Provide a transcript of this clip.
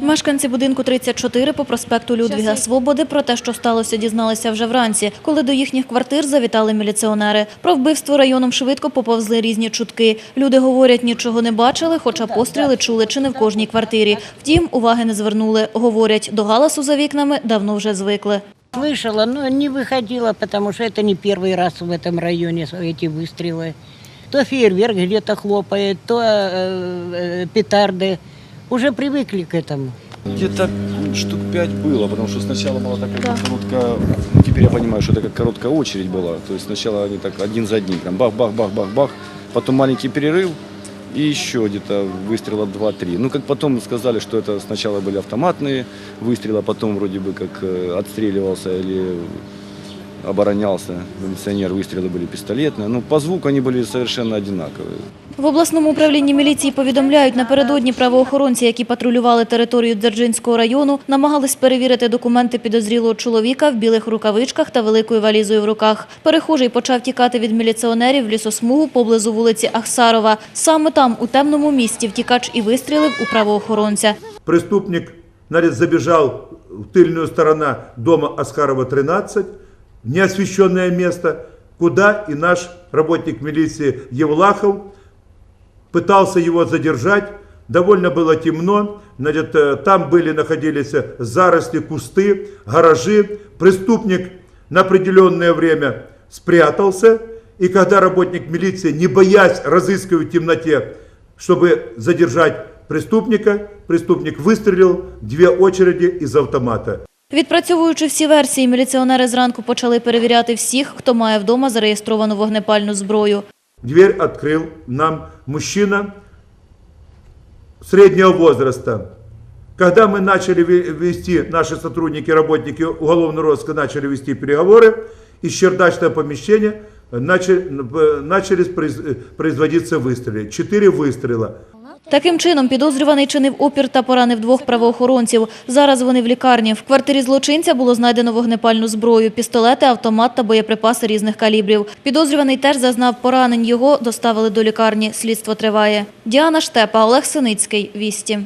Мешканці будинку 34 по проспекту Людвіга Свободи про те, що сталося, дізналися вже вранці, коли до їхніх квартир завітали міліціонери. Про вбивство районом швидко поповзли різні чутки. Люди говорять, нічого не бачили, хоча постріли чули чи не в кожній квартирі. Втім, уваги не звернули. Говорять, до галасу за вікнами давно вже звикли. Слышала, но не выходила, потому что это не первый раз в этом районе эти выстрелы. То фейерверк где-то хлопает, то э, э, петарды. Уже привыкли к этому. Где-то штук пять было, потому что сначала была такая короткая, теперь я понимаю, что это как короткая очередь была. То есть сначала они так один за одним, прям бах-бах-бах-бах-бах, потом маленький перерыв и еще где-то выстрела 2-3. Ну, как потом сказали, что это сначала были автоматные выстрелы, а потом вроде бы как э, отстреливался или оборонялся милиционер, выстрелы были пистолетные. Ну, по звуку они были совершенно одинаковые. В обласному управлінні міліції повідомляють, напередодні правоохоронці, які патрулювали територію Дзержинського району, намагались перевірити документи підозрілого чоловіка в білих рукавичках та великою валізою в руках. Перехожий почав тікати від міліціонерів в лісосмугу поблизу вулиці Ахсарова. Саме там, у темному місті, втікач і вистрілив у правоохоронця. Преступник значит, забежал в тыльную сторону дома Аскарова 13, в неосвещенное место, куда и наш работник милиции Евлахов пытался его задержать. Довольно было темно, значит, э, там были, находились заросли, кусты, гаражи. Преступник на определенное время спрятался, и когда работник милиции, не боясь разыскивать в темноте, чтобы задержать преступника, преступник выстрелил две очереди из автомата. Відпрацьовуючи всі версії, міліціонери зранку почали перевіряти всіх, хто має вдома зареєстровану вогнепальну зброю. Дверь открыл нам мужчина среднего возраста. Когда мы начали ве- вести, наши сотрудники, работники уголовного розыска начали вести переговоры, из чердачного помещения начали, начали произ- производиться выстрелы. Четыре выстрела. Таким чином, підозрюваний чинив опір та поранив двох правоохоронців. Зараз вони в лікарні. В квартирі злочинця було знайдено вогнепальну зброю, пістолети, автомат та боєприпаси різних калібрів. Підозрюваний теж зазнав поранень. Його доставили до лікарні. Слідство триває. Діана Штепа, Олег Синицький. Вісті.